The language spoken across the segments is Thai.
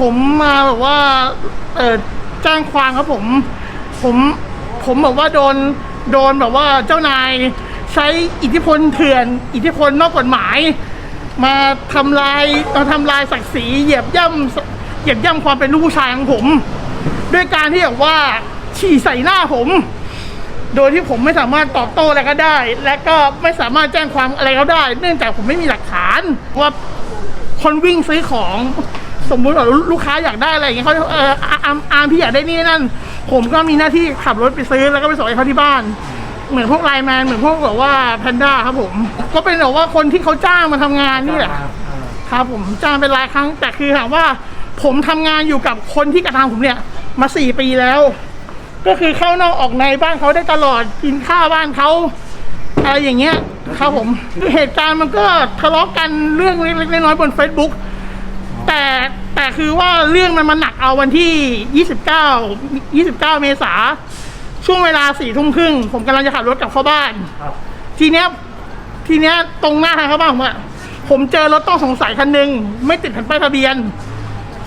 ผมมาแบบว่าเออแจ้งความครับผม ผมผมแบบว่าโดนโดนแบบว่าเจ้านายใช้อิทธิพลเถื่อน อิทธิพลนอกกฎหมาย มาทำลายมาทำลายศักดิ์ศรีเหยียบย่ำเหยียบย่ำความเป็นลูกผู้ชายของผม ด้วยการที่แบบว่าฉี่ใส่หน้าผม โดยที่ผมไม่สามารถตอบโต้อะไรก็ได้ และก็ไม่สามารถแจ้งความอะไรก็ได้ เนื่องจากผมไม่มีหลักฐานว่าคนวิ่งซื้อของ สมมุติว่าลูกค้าอยากได้อะไรอย่างเงี้ยเขาเอออาอาอาร์มพี่อยากได้นี่นั่น ผมก็มีหน้าที่ขับรถไปซื้อแล้วก็ไปส่งให้เขาที่บ้าน เหมือนพวกไลน์แมนเหมือนพวกแบบว่าแพนด้าครับผม ก็เป็นแบบว่าคนที่เขาจ้างมาทำงานนี่แหละครับผมจ้างเป็นรายครั้ง แต่คือถามว่าผมทำงานอยู่กับคนที่กระทำผมเนี่ย มาสี่ปีแล้ว ก็คือเข้านอกออกในบ้านเขาได้ตลอดกินข้าวบ้านเขาอะไรอย่างเงี้ยครับผมคือเหตุการณ์มันก็ทะเลาะกันเรื่องเล็กๆน้อยๆบน Facebook แต่ แต่คือว่าเรื่องมันมาหนักเอาวันที่ 29 29 เมษาช่วงเวลาสี่ทุ่มครึ่งผมกำลังจะขับรถกลับเข้าบ้านครับทีเนี้ยทีเนี้ยตรงหน้าทางเข้าบ้านผมอะผมเจอรถต้องสงสัยคันหนึ่งไม่ติดแผ่นป้ายทะเบียน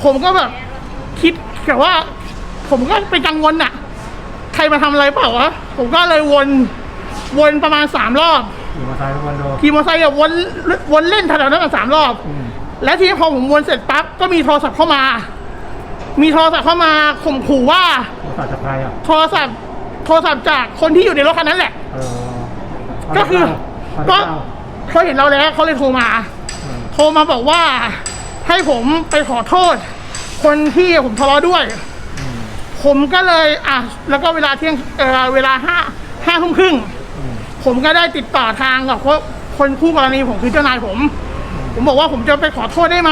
ผมก็แบบคิดแต่ว่า ผมก็เป็นกังวลอะใครมาทำอะไรเปล่าวะผมก็เลยวนวนประมาณสามรอบอยู่มาซ้ายวันโดขี่มอเตอร์ไซค์แบบวนวนเล่นแถวๆนั้นกันสามรอบอืม แล้วทีนี้พอผมวนเสร็จปั๊บก็มีโทรศัพท์เข้ามา มีโทรศัพท์เข้ามาข่มขู่ว่าภาษาจากใครอะโทรศัพท์โทรศัพท์จากคนที่อยู่ในรถคันนั้นแหละ เออก็คือก็ก็ เขาเห็นเราแล้วเขาเลยโทรมา โทรมาบอกว่าให้ผมไปขอโทษ คนที่ผมทะเลาะด้วย ผมก็เลยอะแล้วก็เวลาเที่ยงเออเวลาห้าห้าทุ่มครึ่ง ผมก็ได้ติดต่อทางกับคนคนคู่กรณีผมคือเจ้านายผม ผมบอกว่าผมจะไปขอโทษได้ไหม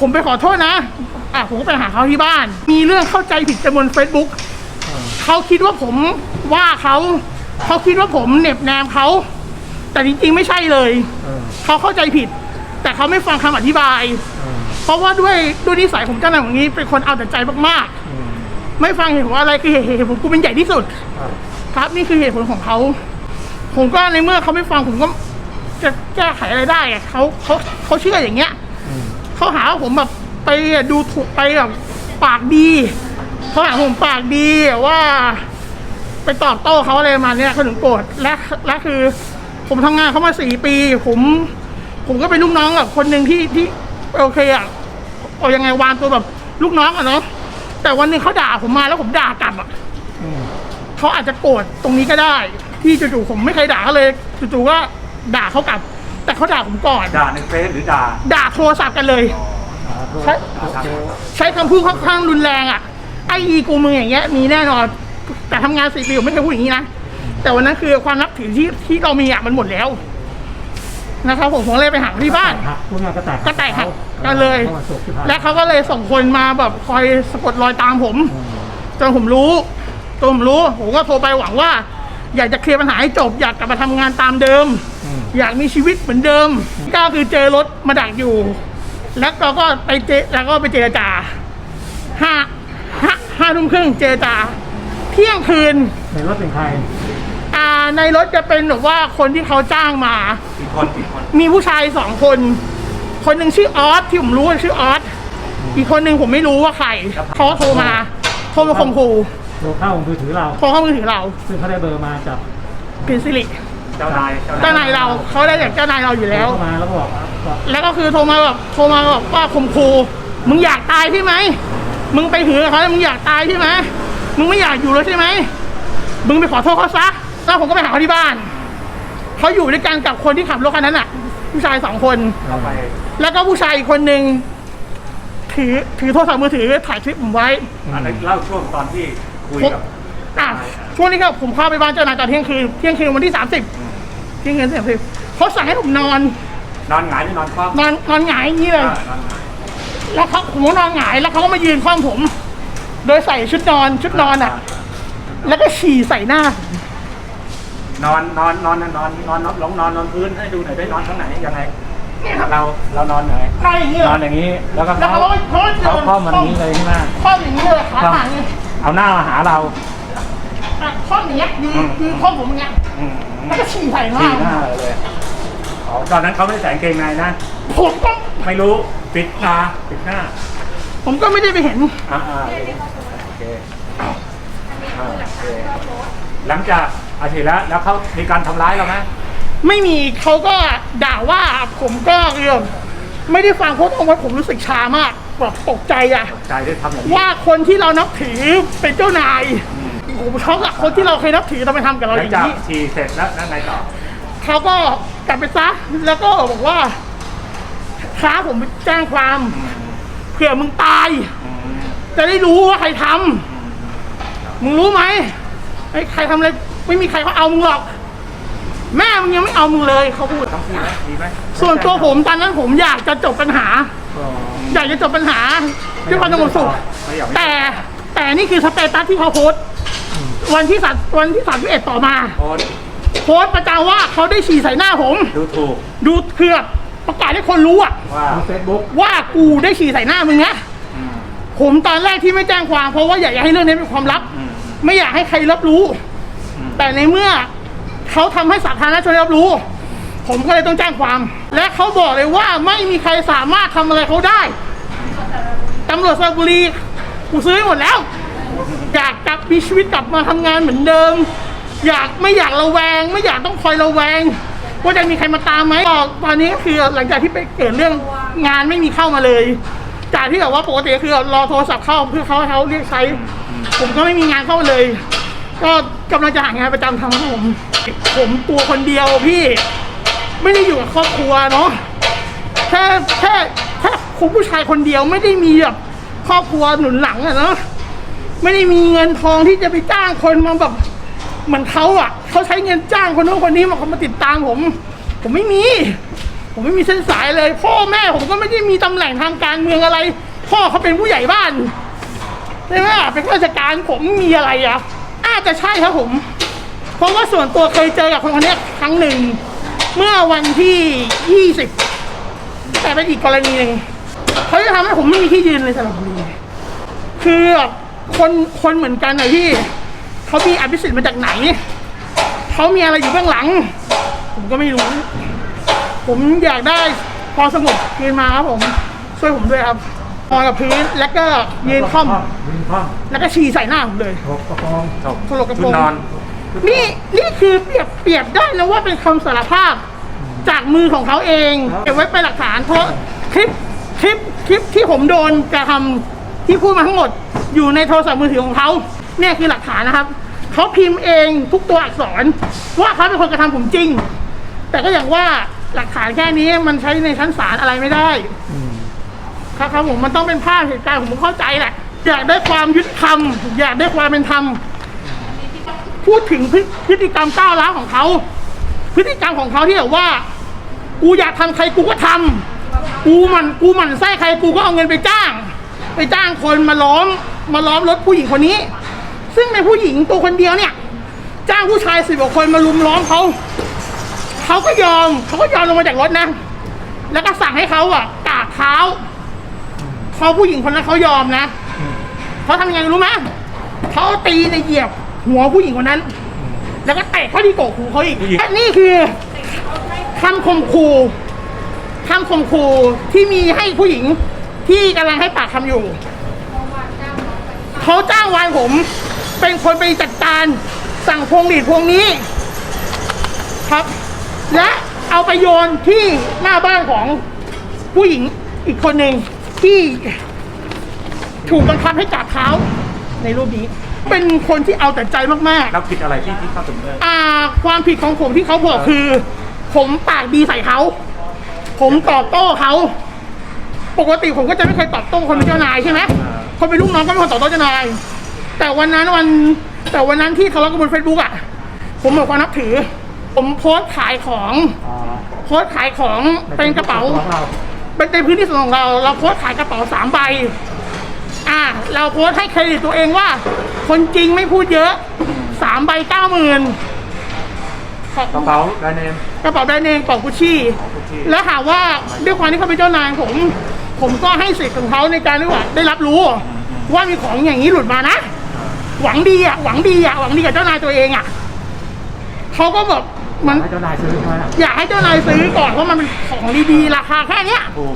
ผมไปขอโทษนะ อะผมก็ไปหาเขาที่บ้าน มีเรื่องเข้าใจผิดกันบน Facebook เขาคิดว่าผมว่าเขาเขาคิดว่าผมเหน็บแนมเขาแต่จริงๆไม่ใช่เลย เขาเข้าใจผิด แต่เขาไม่ฟังคำอธิบาย เพราะว่าด้วยด้วยนิสัยของเจ้านายของนี้เป็นคนเอาแต่ใจมากๆ ไม่ฟังเหตุผลอะไรคือเหตุผลกูเป็นใหญ่ที่สุด ครับนี่คือเหตุผลของเขา ผมก็ในเมื่อเขาไม่ฟังผมก็ จะแก้ไขอะไรได้อะเขาเขาเขาเชื่ออย่างเงี้ยอืมเขาหาว่าผมแบบไปดูถูกไปแบบปากดีเขาหาผมปากดีว่า ไปตอบโต้เขาอะไรประมาณเนี้ยเขาถึงโกรธและและคือ ผมทำงานเขามาสี่ปี ผม ผมก็เป็นลูกน้องแบบคนหนึ่งที่ที่โอเคอะเอายังไงวางตัวแบบลูกน้องอะเนาะแต่วันหนึ่งเขาด่าผมมาแล้วผมด่ากลับอะอืมเขาอาจจะโกรธตรงนี้ก็ได้ ที่จู่ๆผมไม่เคยด่าเขาเลยจู่ๆก็ ด่าเขากลับ แต่เขาด่าผมก่อน ด่าในเฟซหรือด่าด่าโทรศัพท์กันเลยอ่าโทษใช่โทษใช้คำพูดค่อนข้างรุนแรงอะ ไอ้อีกูมึงอย่างเงี้ยมีแน่นอน แต่ทำงานสี่ปีผมไม่เคยพูดอย่างนี้นะ แต่วันนั้นคือความนับถือที่ที่เรามีอะมันหมดแล้ว นะครับผมผมเลยไปหาที่บ้านหักพวกงานก็แตกก็แตกหักกันเลยข้ามาสุกที่ผ่านและเขาก็เลยส่งคนมาแบบคอยสะกดรอยตามผมอืมจนผมรู้จนผมรู้ ผมก็โทรไปหวังว่า อยากจะเคลียร์ปัญหาให้จบ อยากกลับมาทำงานตามเดิมอืมอยากมีชีวิตเหมือนเดิมก็คือเจอรถมาดักอยู่ แล้วเราก็ไปเจแล้วก็ไปเจรจาห้าห้าห้าทุ่มครึ่งเจรจา เที่ยงคืน ในรถเป็นใครอ่าในรถจะเป็นแบบว่าคนที่เขาจ้างมา กี่คนกี่คนมีผู้ชายสองคน คนหนึ่งชื่อออสที่ผมรู้ว่าชื่อออส อีกคนหนึ่งผมไม่รู้ว่าใครเขาก็โทรมา โทรมาข่มขู่ โทรเข้ามือถือเราโทรเข้ามือถือเรา ซึ่งเขาได้เบอร์มาจากพินซิลิเจ้านายเจ้านายเราเขาได้จากเจ้านายเราอยู่แล้วโทรเข้ามาแล้วก็บอกว่าแล้วก็คือโทรมาแบบโทรมาแบบว่าข่มขู่มึงอยากตายใช่ไหมมึงไปถือกับเขาแล้วมึงอยากตายใช่ไหมมึงไม่อยากอยู่แล้วใช่ไหมมึงไปขอโทษเขาซะแล้วผมก็ไปหาเขาที่บ้านเขาอยู่ด้วยกันกับคนที่ขับรถคันนั้นอะ ผู้ชายสองคน เราไปแล้วก็ผู้ชายอีกคนหนึ่งถือถือโทรศัพท์มือถือถ่ายคลิปผมไว้ อันนี้เล่าช่วงตอนที่ คุยกับอะช่วงนี้ก็ผมเข้าไปบ้านเจ้านายตอนเที่ยงคืนเที่ยงคืนวันที่สามสิบเที่ยงคืนสามสิบเขาสั่งให้ผมนอน นอนหงายหรือนอนคว่ำนอนนอนหงายอย่างนี้เลย อ่านอนหงายแล้วเขาผมก็นอนหงายแล้วเขาก็มายืนคว้างผม โดยใส่ชุดนอนชุดนอนอะ แล้วก็ฉี่ใส่หน้า นอนนอนนอนนอนนอนนอนลงนอนนอนพื้นให้ดูหน่อยได้นอนข้างไหนยังไงเนี่ยครับเราเรานอนไหนนอนอย่างนี้เลนอนยอย่างนี้แล้วก็แล้วเขาเขาก็เขาก็เขาเข้ามันนี้เลยใช่ไหมคว้างอย่างนี้เลยขาต่างเนี่ย เอาหน้ามาหาเรา อะคว้างอย่างเงี้ยยืนยืนคว้างผมอย่างเงี้ยอืมแล้วก็ฉี่ใส่หน้าที่หน้าเลยอ๋อตอนนั้นเขาไม่ได้ใส่กางเกงในนะ ผมก็ไม่รู้ปิดตาปิดหน้า ผมก็ไม่ได้ไปเห็น อ่าอ่าโอเคอ่าโอเค หลังจากอาทิตย์แล้วแล้วเขามีการทำร้ายเราไหมไม่มีเขาก็ด่าว่าผมก็เรื่องไม่ได้ฟังเพราะตรงว่าผมรู้สึกชามาก แบบตกใจอะใจได้ทำอย่างนี้ว่าคนที่เรานับถือเป็นเจ้านายผมช็อกอะคนที่เราเคยนับถือทำไมทำกับเราหอลังย่างจากนี้ฉี่เสร็จแล้วนั่นไงต่อเขาก็กลับไปซะแล้วก็บอกว่าค้าผมไปแจ้งความเผื่อมึงตาย อืมจะได้รู้ว่าใครทำมึงรู้ไหมไอ้ใครทำอะไรไม่มีใครเขาเอามึงหรอก แม่มึงยังไม่เอามึงเลยเขาพูด ต้องพูดไหมดีไหมส่วนตัวผมตอนนั้นผมอยากจะจบปัญหาก็ อยากจะจบปัญหาด้วยความสงบสุขไม่อยากแต่แต่นี่คือสเตตัสที่เขาโพสต์วันที่สามวันที่สามสิบเอ็ดต่อมาโอนโพสต์ประจานว่าเขาได้ฉี่ใส่หน้าผม ดูถูกดูเคือประกาศให้คนรู้อะว่าทางเฟซบุ๊กว่ากูได้ฉี่ใส่หน้ามึงนะอืมผมตอนแรกที่ไม่แจ้งความ เพราะว่าอยากจะให้เรื่องนี้เป็นความลับอืมไม่อยากให้ใครรับรู้อืมแต่ในเมื่อเขาทำให้สาธารณชนรับรู้ ผมก็เลยต้องแจ้งความ และเขาบอกเลยว่าไม่มีใครสามารถทำอะไรเขาได้ตำรวจสระบุรีกูซื้อให้หมดแล้ว อยากกลับมีชีวิตกลับมาทำงานเหมือนเดิม อยากไม่อยากระแวง ไม่อยากต้องคอยระแวง ว่าจะมีใครมาตามไหมบอกตอนนี้ก็คือหลังจากที่ไปเกิดเรื่องงานไม่มีเข้ามาเลย จากที่แบบว่าปกติคือรอโทรศัพท์เข้าเพื่อเขาให้เขาเรียกใช้ ผมก็ไม่มีงานเข้ามาเลย ก็กำลังจะหางานประจำทำครับผมผมตัวคนเดียวพี่ ไม่ได้อยู่กับครอบครัวเนาะแค่แค่แค่คุณผู้ชายคนเดียวไม่ได้มีแบบครอบครัวหนุนหลังอะเนาะไม่ได้มีเงินทองที่จะไปจ้างคนมาแบบเหมือนเขาอะเขาใช้เงินจ้างคนโน้นคนนี้มาคนมาติดตามผม ผมไม่มี ผมไม่มีเส้นสายเลย พ่อแม่ผมก็ไม่ได้มีตำแหน่งทางการเมืองอะไร พ่อเขาเป็นผู้ใหญ่บ้านใช่ไหมเป็นข้าราชการผมมีอะไรอะอาจจะใช่ครับผม เพราะว่าส่วนตัวเคยเจอกับคนคนนี้ครั้งหนึ่ง เมื่อวันที่ยี่สิบแต่เป็นอีกกรณีหนึ่งเขาจะทำให้ผมไม่มีที่ยืนเลยสำหรับบุรีคือแบบคนคนเหมือนกันนะพี่เขามีอภิสิทธิ์มาจากไหน เขามีอะไรอยู่เบื้องหลัง ผมก็ไม่รู้ ผมอยากได้พอสงบคืนมาครับผม ช่วยผมด้วยครับนอนกับพื้นแล้วก็ยืนค่อม ยืนคล่อม แล้วก็ฉี่ใส่หน้าผมเลยถกกระโปรงจบถลกกระโปรง ชุดนอน นี่นี่คือเปรียบเปรียบได้นะว่าเป็นคำสารภาพจากมือของเขาเองเก็บไว้เป็นหลักฐานเพราะคลิปคลิปคลิปที่ผมโดนกระทำที่พูดมาทั้งหมด อยู่ในโทรศัพท์มือถือของเขาเนี่ยคือหลักฐานนะครับเขาพิมพ์เองทุกตัวอักษร ว่าเขาเป็นคนกระทำผมจริง แต่ก็อย่างว่าหลักฐานแค่นี้มันใช้ในชั้นศาลอะไรไม่ได้อืมครับครับผมมันต้องเป็นภาพเหตุการณ์ผมเข้าใจแหละ อยากได้ความยุติธรรม อยากได้ความเป็นธรรม พูดถึงพฤพฤติกรรมก้าวร้าวของเขา พฤติกรรมของเขาที่แบบว่า กูอยากทำใครกูก็ทำกูมันกูมันไส้ใครกูก็เอาเงินไปจ้าง ไปจ้างคนมาล้อมมาล้อมรถผู้หญิงคนนี้ ซึ่งในผู้หญิงตัวคนเดียวเนี่ย จ้างผู้ชายสิบกว่าคนมาลุมล้อมเขาเขาก็ยอมเขาก็ยอมลงมาจากรถนะ แล้วก็สั่งให้เขาอะกราบเท้าพอผู้หญิงคนนั้นเขายอมนะเขาทำยังไงรู้ไหมเขาตีในเหยียบ หัวผู้หญิงคนนั้น แล้วก็เตะเข้าที่กกหูเขาอีกผู้หญิง และนี่คือคำข่มขู่คำข่มขู่ที่มีให้ผู้หญิงที่กำลังให้ปากคำอยู่ เขาจ้างวานผม เป็นคนไปจัดการสั่งพวงหลีดพวงนี้ ครับ และเอาไปโยนที่หน้าบ้านของผู้หญิงอีกคนหนึ่งที่ถูกบังคับให้กราบเท้าในรูปนี้ เป็นคนที่เอาแต่ใจมากแล้วผิดอะไรที่ที่เข้าถึงเลยๆอ่า ความผิดของผมที่เขาบอกคือ ผมปากดีใส่เขา ผมตอบโต้เขา ปกติผมก็จะไม่เคยตอบโต้คนเป็นเจ้านายใช่ไหมคนเป็นลูกน้องก็ไม่ควรตอบโต้เจ้านาย แต่วันนั้นวัน แต่วันนั้นที่ทะเลาะกันบนเฟซบุ๊กอะ ผมหมดความนับถือ ผมโพสต์ขายของ อ๋อโพสต์ขายของเป็นกระเป๋า ของเราเป็นในพื้นที่ส่วนของเรา เราโพสต์ขายกระเป๋าสามใบ อ่าเราโพสต์ให้เครดิตตัวเองว่า คนจริงไม่พูดเยอะสามใบเก้าหมื่นกระเป๋าแบรนด์เนมกระเป๋าแบรนด์เนมของกุชชี่ของ Gucci แล้วหาว่าด้วยความที่เขาเป็นเจ้านายผม ผมก็ให้สิทธิ์ของเขาในการที่ว่าได้รับรู้ ว่ามีของอย่างนี้หลุดมานะ หวังดีอะหวังดีอะหวังดีกับเจ้านายตัวเองอะเขาก็แบบมันให้เจ้านายซื้อใช่ไหมล่ะอยากให้เจ้านายซื้อก่อนเพราะมันเป็นของดีๆราคาแค่เนี้ยถูก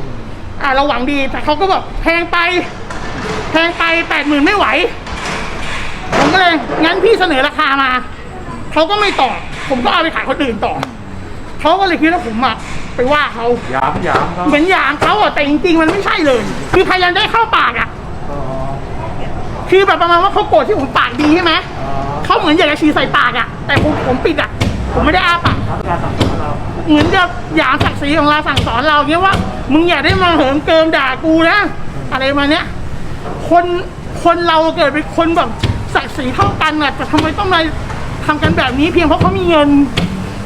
อ่าเราหวังดีแต่เขาก็แบบแพงไป แพงไปแปดหมื่นไม่ไหว ผมก็เลยงั้นพี่เสนอราคามา เขาก็ไม่ต่อ ผมก็เอาไปขายคนอื่นต่อ เขาก็เลยคิดว่าผมอะไปว่าเขาหยามหยามเขาเหมือนอย่างเขาอะแต่จริงๆมันไม่ใช่เลย คือพยายามได้เข้าปากอะอ๋อคือแบบประมาณว่าเขาโกรธที่ผมปากดีใช่ไหมอ๋อเขาเหมือนอยากจะฉี่ใส่ปากอะแต่ผมผมปิดอะผมไม่ได้อ้าปากเขาต้องการสั่งสอนเราเหมือนจะหยามศักดิ์ศรีของเราสั่งสอนเราเงี้ยว่า มึงอย่าได้มาเหิมเกิมด่ากูนะอะไรประมาณเนี้ย คนคนเราเกิดเป็นคนแบบศักดิ์ศรีเท่ากันน่ะแต่ทำไมต้องมาทำกันแบบนี้ เพียงเพราะเขามีเงิน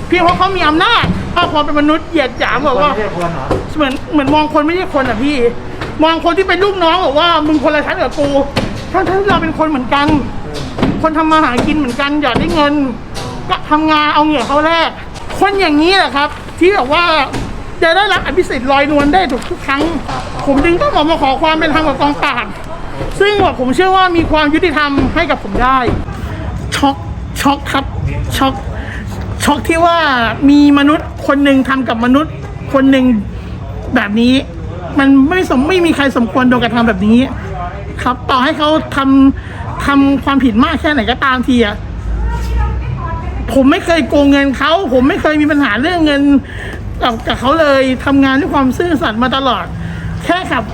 เพียงเพราะเขามีอำนาจถ้าความเป็นมนุษย์เหยียดหยามแบบว่า เหมือนเหมือนมองคนไม่ใช่คนอะพี่ มองคนที่เป็นลูกน้องบอกว่ามึงคนละชั้นกับกูทั้งที่เราเป็นคนเหมือนกัน คนทำมาหากินเหมือนกันอยากได้เงิน ก็ทำงานเอาเหงื่อเขาแลกคนอย่างนี้แหละครับ ที่แบบว่าจะได้รับอภิสิทธิ์ลอยนวลได้ทุกทุกครั้ง ผมจึงต้องออกมาขอความเป็นธรรมกับกองปราบ ซึ่งแบบผมเชื่อว่ามีความยุติธรรมให้กับผมได้ ช็อกช็อกครับช็อกช็อกที่ว่ามีมนุษย์คนหนึ่งทำกับมนุษย์คนหนึ่งแบบนี้ มันไม่สมไม่มีใครสมควรโดนกระทำแบบนี้ ครับต่อให้เขาทำทำความผิดมากแค่ไหนก็ตามทีอะผมไม่เคยโกงเงินเขา ผมไม่เคยมีปัญหาเรื่องเงินกับกับเขาเลยทำงานด้วยความซื่อสัตย์มาตลอด แค่ครับ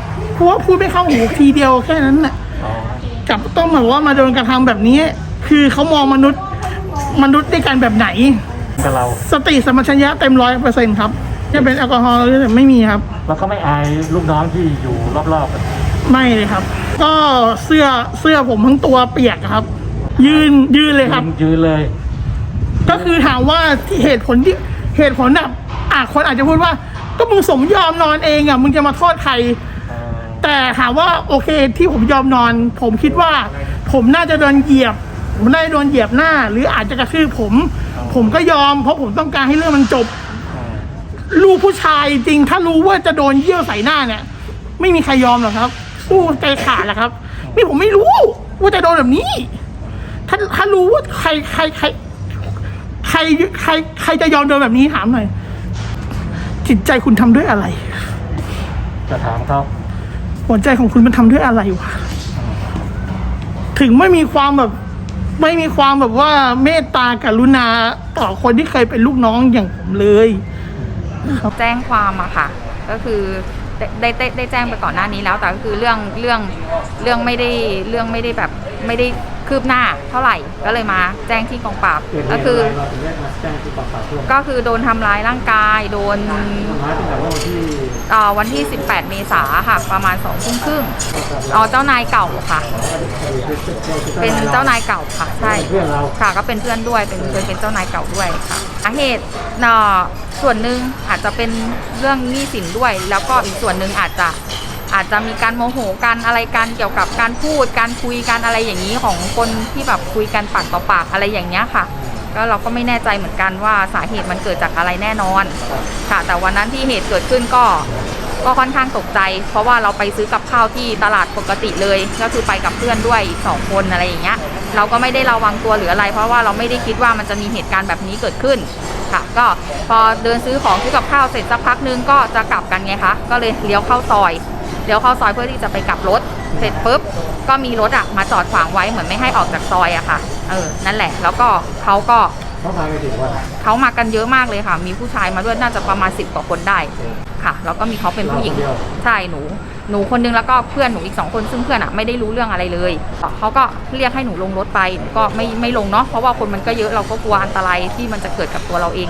เพราะว่าพูดไม่เข้าหูทีเดียวแค่นั้นน่ะอ๋อกลับต้องมาว่ามาโดนกระทำแบบนี้ คือเขามองมนุษย์มนุษย์ด้วยกันแบบไหนกับเรา สติสมปชัญญะเต็มร้อยเปอร์เซ็นต์ครับจะเป็นแอลกอฮอล์หรือไม่มีครับ แล้วก็ไม่อายลูกน้องที่อยู่รอบๆกันไม่เลยครับ ก็เสื้อเสื้อผมทั้งตัวเปียกครับ ยืนยืนเลยครับ ยืนยืนเลย ก็คือถามว่าที่เหตุผลที่เหตุผลแบบอะคนอาจจะพูดว่า ก็มึงสมยอมนอนเองอะมึงจะมาโทษใคร แต่ถามว่าโอเคที่ผมยอมนอน ผมคิดว่า ผมน่าจะโดนเหยียบ ผมน่าจะโดนเหยียบหน้า หรืออาจจะกระทืบผม ผมก็ยอม เพราะผมต้องการให้เรื่องมันจบ ลูกผู้ชายจริง ถ้ารู้ว่าจะโดนเยี่ยวใส่หน้าเนี่ย ไม่มีใครยอมหรอกครับสู้ใจขาดแหละครับ นี่ผมไม่รู้ว่าจะโดนแบบนี้ ถ้าถ้ารู้ว่าใครใครใครใครใครใครจะยอมโดนแบบนี้ถามหน่อยจิตใจคุณทำด้วยอะไร จะถามเขา หัวใจของคุณมันทำด้วยอะไรวะถึงไม่มีความแบบ ไม่มีความแบบว่าเมตตากรุณาต่อคนที่เคยเป็นลูกน้องอย่างผมเลย แจ้งความอะค่ะ ก็คือ ได้ได้ได้ได้แจ้งไปก่อนหน้านี้แล้ว แต่ก็คือเรื่องเรื่องเรื่องไม่ได้เรื่องไม่ได้แบบไม่ได้คืบหน้าเท่าไหร่ก็เลยมาแจ้งที่กองปราบเกิดเหก็ตุคืออะไรเราถึงได้มาแจ้งที่กองปราบร่วมก็คือโดนทำร้ายร่างกายโดนทำร้ายตั้งแต่ว่าวันที่เอ่อวันที่ 18 เมษาค่ะ ประมาณ2ทุ่มครึ่งอ๋อเจ้านายเก่าค่ะ เป็นเจ้านายเก่าค่ะใช่เพื่อนเรา ค่ะ ก็เป็นเพื่อนด้วยเป็นเป็นเป็นเจ้านายเก่าด้วยค่ะ สาเหตุเนอส่วนหนึ่งอาจจะเป็นเรื่องหนี้สินด้วย แล้วก็อีกส่วนหนึ่งอาจจะอาจจะมีการโมโหกันอะไรกันเกี่ยวกับการพูด การคุยกันอะไรอย่างนี้ของคนที่แบบคุยกันปากต่อปากอะไรอย่างเงี้ยค่ะ ก็เราก็ไม่แน่ใจเหมือนกันว่าสาเหตุมันเกิดจากอะไรแน่นอน ค่ะ แต่วันนั้นที่เหตุเกิดขึ้นก็ ก็ค่อนข้างตกใจ เพราะว่าเราไปซื้อกับข้าวที่ตลาดปกติเลย ก็คือไปกับเพื่อนด้วยอีกสองคนอะไรอย่างเงี้ย เราก็ไม่ได้ระวังตัวหรืออะไร เพราะว่าเราไม่ได้คิดว่ามันจะมีเหตุการณ์แบบนี้เกิดขึ้นค่ะ ก็พอเดินซื้อของซื้อกับข้าวเสร็จสักพักนึงก็จะกลับกันไงคะก็เลยเลี้ยวเข้าซอยเลี้ยวเข้าซอยเพื่อที่จะไปกลับรถ เสร็จปุ๊บก็มีรถอะมาจอดขวางไว้เหมือนไม่ให้ออกจากซอยอะค่ะ เออ นั่นแหละ แล้วก็เขาก็เขาพาไปถึงว่าเขามากันเยอะมากเลยค่ะ มีผู้ชายมาด้วยน่าจะประมาณสิบกว่าคนได้ ค่ะ แล้วก็มีเขาเป็นผู้หญิงเราคนเดียวใช่หนู หนูคนนึงแล้วก็เพื่อนหนูอีกสองคนซึ่งเพื่อนอะไม่ได้รู้เรื่องอะไรเลยเขาก็เรียกให้หนูลงรถไปหนูก็ไม่ไม่ลงเนาะเพราะว่าคนมันก็เยอะเราก็กลัวอันตรายที่มันจะเกิดกับตัวเราเอง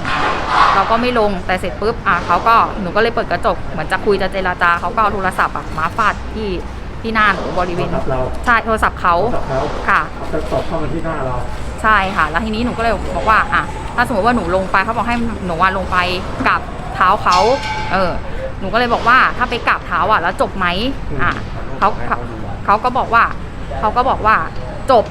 เราก็ไม่ลงแต่เสร็จปุ๊บอะเขาก็หนูก็เลยเปิดกระจกเหมือนจะคุยจะเจรจาเขาก็เอาโทรศัพท์อะมาฟาดที่ที่หน้าหนูบริเวณกับเราใช่โทรศัพท์เขากับเขาค่ะเขาจะตบเข้ามาที่หน้าเราใช่ค่ะ แล้วทีนี้หนูก็เลยบอกว่าอะถ้าสมมติว่าหนูลงไปเขาบอกให้หนูว่าลงไปกับเท้าเขาเออหนูก็เลยบอกว่าถ้าไปกราบเท้าอะ แล้วจบไหมอะเขาเขาเขาก็บอกว่าเขาก็บอกว่าจบ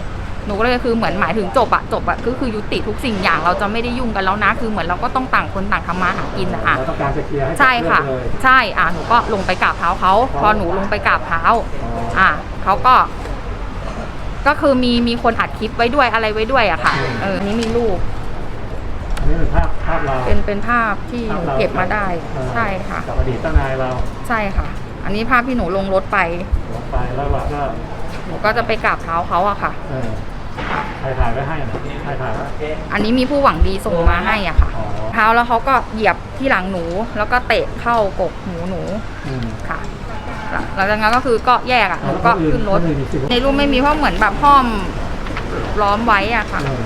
หนูก็เลยคือเหมือนหมายถึงจบอะจบอะก็คือยุติทุกสิ่งอย่างเราจะไม่ได้ยุ่งกันแล้วนะคือเหมือนเราก็ต้องต่างคนต่างทำมาหากินอะอะเราต้องการจะเคลียร์ให้จบใช่ค่ะเรื่องเลยใช่อะหนูก็ลงไปกราบเท้าเขาพอหนูลงไปกราบเท้า อะเขาก็ ก็คือมีมีคนอัดคลิปไว้ด้วยอะไรไว้ด้วยอะค่ะเออนี่มีรูปอั นนี้เป็นภาพภาพเรา เป็นเป็นภาพที่หนูเก็บมาได้เออใช่ค่ะ กับอดีตเจ้านายเราใช่ค่ะออันนี้ภาพที่หนูลงรถไป ลงไปแล้วเราก็หนูก็จะไปกราบเท้าเขาอะค่ะ เออใครถ่ายไว้ให้นะใครถ่ายไว้ อันนี้มีผู้หวังดีส่งมาให้อะค่ะ อ๋อ เท้าแล้วเขาก็เหยียบที่หลังหนู แล้วก็เตะเข้ากกหูหนูอืม ค่ะหลังจากนั้นก็คือก็แยกอะหนูก็ขึ้นรถคนอื่นมีสิทธิ์ในรูปไม่มีเพราะเหมือนแบบห้อมล้อมไว้อะค่ะ เออ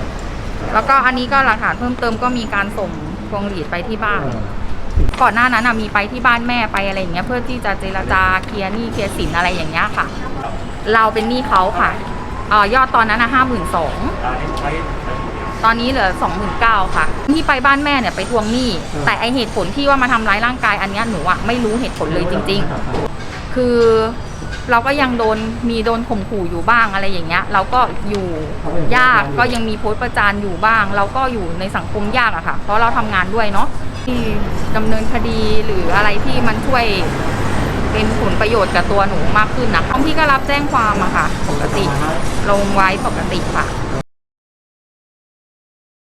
แล้วก็อันนี้ก็หลักฐานเพิ่มเติมก็มีการส่งพวงหลีดไปที่บ้านเออก่อนหน้านั้นนะมีไปที่บ้านแม่ไปอะไรอย่างเงี้ยเพื่อที่จะเจรจาเคลียร์หนี้เคลียร์สินอะไรอย่างเงี้ยค่ะ เราเป็นหนี้เขาค่ะเอ่อยอดตอนนั้นนะห้าหมื่นสองอันนี้ใช้ตอนนี้เหลือสองหมื่นเก้าค่ะ ที่ไปบ้านแม่เนี่ยไปทวงหนี้ แต่ไอเหตุผลที่ว่ามาทำร้ายร่างกายอันเนี้ยหนูอะไม่รู้เหตุผลเลยจริง ๆ คือ เราก็ยังโดนมีโดนข่มขู่อยู่บ้างอะไรอย่างเงี้ย เราก็อยู่ยากก็ยังมีโพสต์ประจานอยู่บ้าง เราก็อยู่ในสังคมยากอะค่ะ เพราะเราทำงานด้วยเนาะที่ดำเนินคดีหรืออะไรที่มันช่วยเป็นผลประโยชน์กับตัวหนูมากขึ้นนะคะท้องที่ก็รับแจ้งความอะค่ะ ปกติ ลงไว้ปกติค่ะ